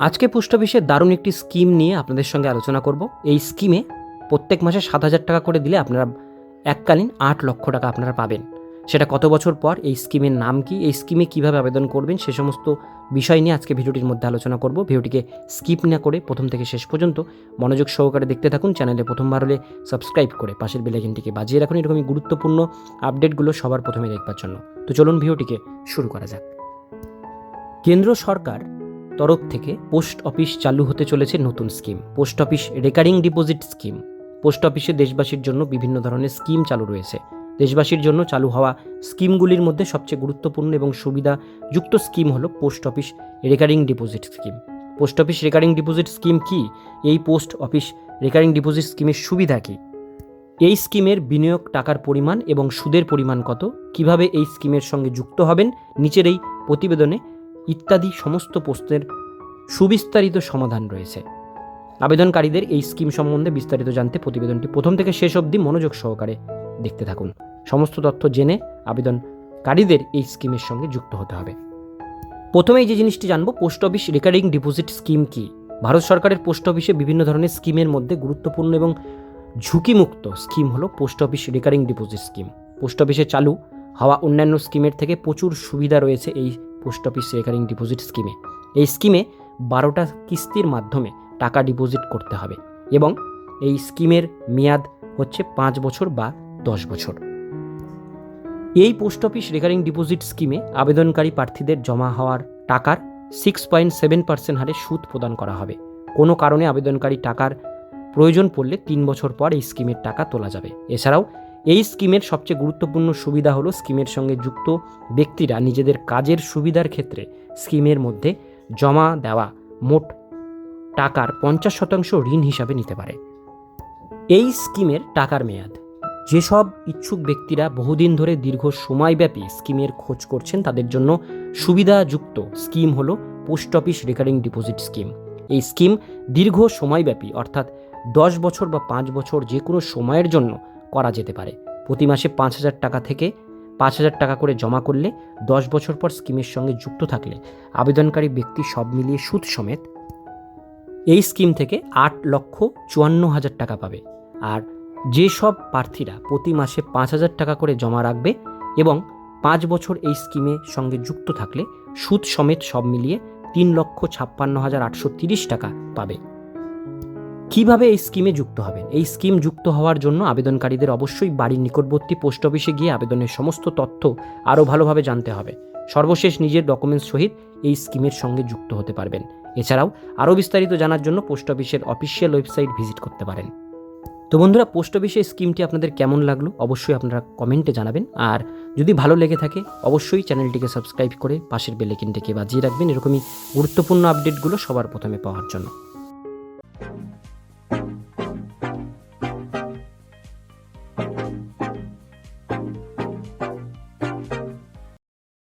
আজকে পোস্ট অফিসের দারুণ একটি স্কিম নিয়ে আপনাদের সঙ্গে আলোচনা করব। এই স্কিমে প্রত্যেক মাসে সাত হাজার টাকা করে দিলে আপনারা এককালীন আট লক্ষ টাকা আপনারা পাবেন। সেটা কত বছর পর, এই স্কিমের নাম কি, এই স্কিমে কীভাবে আবেদন করবেন, সে সমস্ত বিষয় নিয়ে আজকে ভিডিওটির মধ্যে আলোচনা করব। ভিডিওটিকে স্কিপ না করে প্রথম থেকে শেষ পর্যন্ত মনোযোগ সহকারে দেখতে থাকুন, চ্যানেলে প্রথমবার হলে সাবস্ক্রাইব করে পাশের বেলাইকনটিকে বাজিয়ে রাখুন। এরকমই গুরুত্বপূর্ণ আপডেটগুলো সবার প্রথমে দেখবার জন্য। তো চলুন ভিডিওটিকে শুরু করা যাক। কেন্দ্র সরকার তরফ থেকে পোস্ট অফিস চালু হতে চলেছে নতুন scheme. Post office recurring deposit scheme. Post অফিসে দেশবাসীর জন্য বিভিন্ন ধরনের স্কিম চালু রয়েছে। দেশবাসীর জন্য চালু হওয়া স্কিমগুলির মধ্যে সবচেয়ে গুরুত্বপূর্ণ এবং সুবিধাযুক্ত স্কিম হলো post office recurring deposit scheme. Post office recurring deposit scheme কি? এই পোস্ট অফিস রেকারিং ডিপোজিট স্কিমের সুবিধা কী? এই স্কিমের বিনিয়োগ টাকার পরিমাণ এবং সুদের পরিমাণ কত? কীভাবে এই স্কিমের সঙ্গে যুক্ত হবেন? নিচের এই প্রতিবেদনে ইত্যাদি সমস্ত প্রশ্নের সুবিস্তারিত সমাধান রয়েছে। আবেদনকারীদের এই স্কিম সম্বন্ধে বিস্তারিত জানতে প্রতিবেদনটি প্রথম থেকে শেষ অবধি মনোযোগ সহকারে দেখতে থাকুন। সমস্ত তথ্য জেনে আবেদনকারীদের এই স্কিমের সঙ্গে যুক্ত হতে হবে। প্রথমেই যে জিনিসটি জানব, post office recurring deposit scheme কি? ভারত সরকারের পোস্ট অফিসে বিভিন্ন ধরনের স্কিমের মধ্যে গুরুত্বপূর্ণ এবং ঝুঁকিমুক্ত স্কিম হলো post office recurring deposit scheme. Post অফিসে চালু হওয়া অন্যান্য স্কিমের থেকে প্রচুর সুবিধা রয়েছে এই পোস্ট অফিস রেকারিং ডিপোজিট স্কিমে। এই স্কিমে বারোটা কিস্তির মাধ্যমে টাকা ডিপোজিট করতে হবে এবং এই স্কিমের মেয়াদ হচ্ছে পাঁচ বছর বা দশ বছর। এই পোস্ট অফিস রেকারিং ডিপোজিট স্কিমে আবেদনকারী প্রার্থীদের জমা হওয়ার টাকার সিক্স পয়েন্ট সেভেন পার্সেন্ট হারে সুদ প্রদান করা হবে। কোনো কারণে আবেদনকারী টাকার প্রয়োজন পড়লে তিন বছর পর এই স্কিমের টাকা তোলা যাবে। এছাড়াও এই স্কিমের সবচেয়ে গুরুত্বপূর্ণ সুবিধা হলো স্কিমের সঙ্গে যুক্ত ব্যক্তিরা নিজেদের কাজের সুবিধার ক্ষেত্রে স্কিমের মধ্যে জমা দেওয়া মোট টাকার পঞ্চাশ শতাংশ ঋণ হিসাবে নিতে পারে। এই স্কিমের টাকার মেয়াদ। যেসব ইচ্ছুক ব্যক্তিরা বহুদিন ধরে দীর্ঘ সময়ব্যাপী স্কিমের খোঁজ করছেন, তাদের জন্য সুবিধাযুক্ত স্কিম হলো post office recurring deposit scheme. এই স্কিম দীর্ঘ সময়ব্যাপী, অর্থাৎ দশ বছর বা পাঁচ বছর যে কোনো সময়ের জন্য করা যেতে পারে। প্রতি মাসে পাঁচ হাজার টাকা থেকে পাঁচ হাজার টাকা করে জমা করলে দশ বছর পর স্কিমের সঙ্গে যুক্ত থাকলে আবেদনকারী ব্যক্তি সব মিলিয়ে সুদ সমেত এই স্কিম থেকে আট লক্ষ চুয়ান্ন হাজার টাকা পাবে। আর যেসব প্রার্থীরা প্রতি মাসে পাঁচ হাজার টাকা করে জমা রাখবে এবং পাঁচ বছর এই স্কিমের সঙ্গে যুক্ত থাকলে সুদ সমেত সব মিলিয়ে তিন লক্ষ ছাপ্পান্ন হাজার আটশো তিরিশ টাকা পাবে। কীভাবে এই স্কিমে যুক্ত হবেন? এই স্কিম যুক্ত হওয়ার জন্য আবেদনকারীদের অবশ্যই বাড়ির নিকটবর্তী পোস্ট অফিসে গিয়ে আবেদনের সমস্ত তথ্য আরও ভালোভাবে জানতে হবে। সর্বশেষ নিজের ডকুমেন্টস সহিত এই স্কিমের সঙ্গে যুক্ত হতে পারবেন। এছাড়াও আরও বিস্তারিত জানার জন্য পোস্ট অফিসের অফিসিয়াল ওয়েবসাইট ভিজিট করতে পারেন। তো বন্ধুরা, পোস্ট অফিসের স্কিমটি আপনাদের কেমন লাগল অবশ্যই আপনারা কমেন্টে জানাবেন। আর যদি ভালো লেগে থাকে, অবশ্যই চ্যানেলটিকে সাবস্ক্রাইব করে পাশের বেলেকিনটিকে বাজিয়ে রাখবেন। এরকমই গুরুত্বপূর্ণ আপডেটগুলো সবার প্রথমে পাওয়ার জন্য।